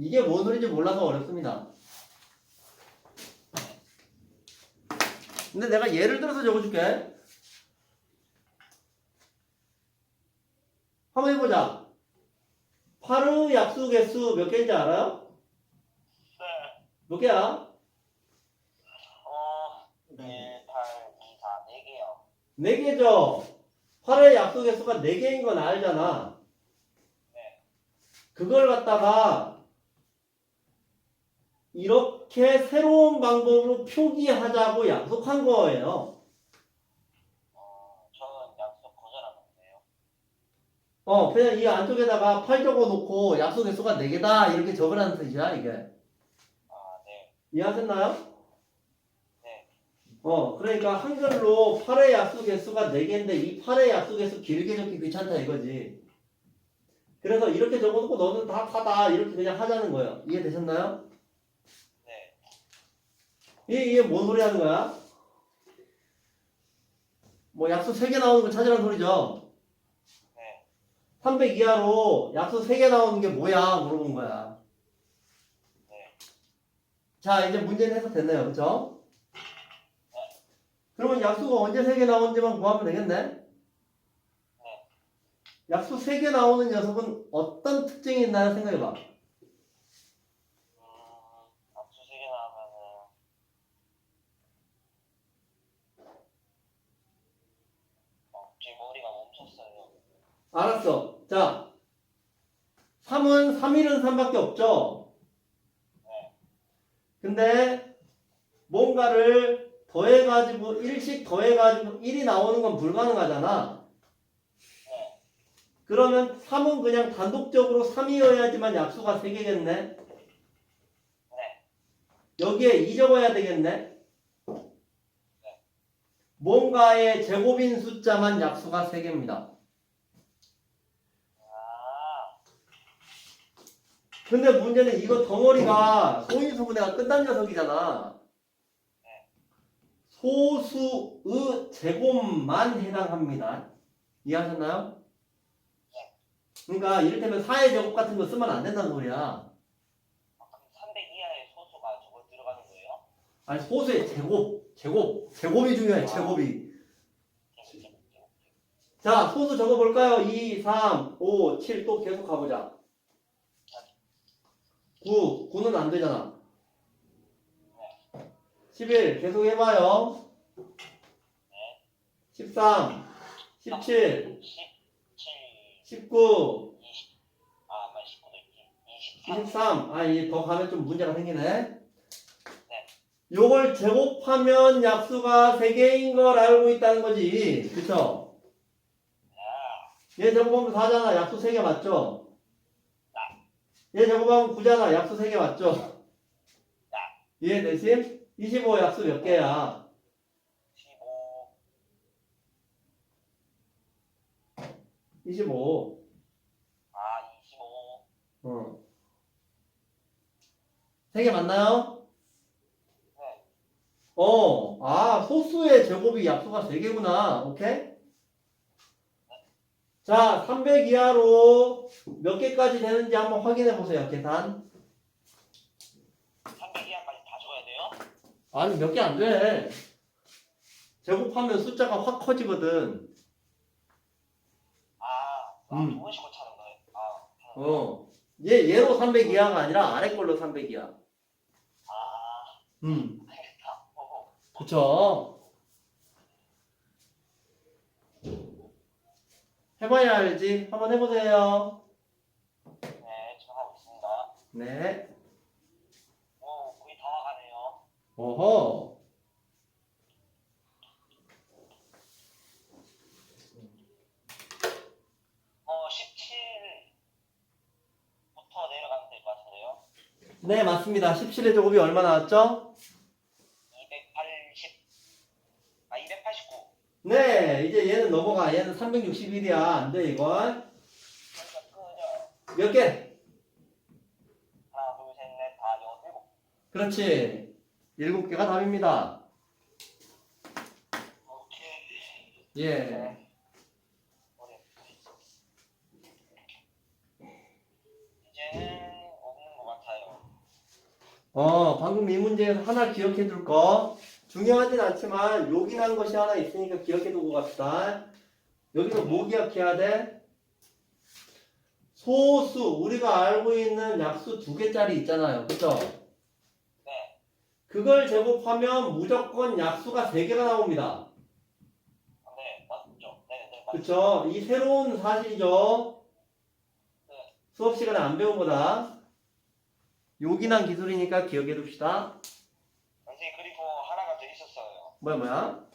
이게 뭔 소리인지 몰라서 어렵습니다. 근데 내가 예를 들어서 적어줄게. 한번 해보자. 파르 약수 개수 몇 개인지 알아요? 네. 몇 개야? 어, 1, 8, 2, 4, 4개요. 네 개죠. 8의 약수 개수가 네 개인 건 알잖아. 네. 그걸 갖다가 이렇게 새로운 방법으로 표기하자고 약속한 거예요. 어, 저는 약속 거절하는데요. 어, 그냥 이 안쪽에다가 8 적어 놓고 약속 개수가 4개다 이렇게 적으라는 뜻이야, 이게. 아, 네. 이해하셨나요? 네. 어, 그러니까 한글로 8의 약수 개수가 4개인데 이 8의 약수 개수 길게 적기 귀찮다 이거지. 그래서 이렇게 적어놓고 너는 다 파다 이렇게 그냥 하자는 거예요. 이해되셨나요? 네. 이게, 이게 뭔 소리 하는 거야? 뭐 약수 3개 나오는 거 찾으라는 소리죠. 네. 300 이하로 약수 3개 나오는 게 뭐야? 물어본 거야. 네. 자, 이제 문제는 해석됐네요. 그쵸? 그러면 약수가 언제 3개 나오는지만 구하면 되겠네? 약수 3개 나오는 녀석은 어떤 특징이 있나요? 생각해봐. 음, 약속 3개 나오면은, 어, 지금 머리가 멈췄어요. 알았어. 자, 3은 3일은 3밖에 없죠? 네. 근데 뭔가를 더해가지고 1씩 더해가지고 1이 나오는 건 불가능하잖아. 네. 그러면 3은 그냥 단독적으로 3이어야지만 약수가 3개겠네. 네. 여기에 2 적어야 되겠네. 뭔가의 제곱인 숫자만 약수가 3개입니다. 아, 근데 문제는 이거 덩어리가 소인수분해가 끝난 녀석이잖아. 소수의 제곱만 해당합니다. 이해하셨나요? 그러니까 이를테면 4의 제곱 같은 거 쓰면 안 된다는 소리야. 아, 그럼 300 이하의 소수가 저걸 들어가는 거예요? 아니 소수의 제곱, 제곱, 제곱이 중요해. 제곱이. 자, 소수 적어볼까요? 2, 3, 5, 7 또 계속 가보자. 9, 9는 안 되잖아. 11 계속 해봐요. 13, 17, 17, 19, 20, 아, 말 19도 있지. 23. 23. 아, 이더 가면 좀 문제가 생기네. 요걸 제곱하면 약수가 3개인 걸 알고 있다는 거지. 그쵸? 아, 얘 제곱하면 4잖아. 약수 3개 맞죠? 얘 제곱하면 9잖아. 약수 3개 맞죠? 이해되심? 25 약수 몇 개야? 15, 25. 아, 25. 어. 3개 맞나요? 네. 어. 아, 소수의 제곱이 약수가 3개구나. 오케이? 자, 300 이하로 몇 개까지 되는지 한번 확인해 보세요. 계산. 300 이하까지 다 적어야 돼요? 아니, 몇 개 안 돼. 제곱하면 숫자가 확 커지거든. 아, 아 음. 좋은 식으로 차는 거예요. 아, 음. 어. 얘, 얘로 300 이하가 아니라 아래 걸로 300 이하. 아, 음. 알겠다. 어, 그쵸. 해봐야 알지. 한번 해보세요. 네, 지금 하고 있습니다. 네. 오, 거의 다 와가네요. 어허. 어, 17부터 내려가면 될 것 같은데요. 네, 맞습니다. 17의 제곱이 얼마 나왔죠? 280, 아, 289. 네, 이제 얘는 넘어가. 얘는 361이야. 안 돼, 이건. 그러니까 끄죠. 몇 개? 하나, 둘, 셋, 넷, 다, 여섯, 일곱. 그렇지. 일곱 개가 답입니다. 예. 어, 방금 이 문제에서 하나 기억해 둘 거. 중요하진 않지만, 요기 난 것이 하나 있으니까 기억해 두고 갑시다. 여기서 뭐 기억해야 돼? 소수, 우리가 알고 있는 약수 두 개짜리 있잖아요. 그쵸? 네. 그걸 제곱하면 무조건 약수가 세 개가 나옵니다. 네, 맞죠. 네, 네, 맞죠. 그쵸? 이 새로운 사실이죠? 수업 시간에 안 배운 거다. 요긴한 기술이니까 기억해 둡시다. 선생님 그리고 하나가 더 있었어요. 뭐야, 뭐야?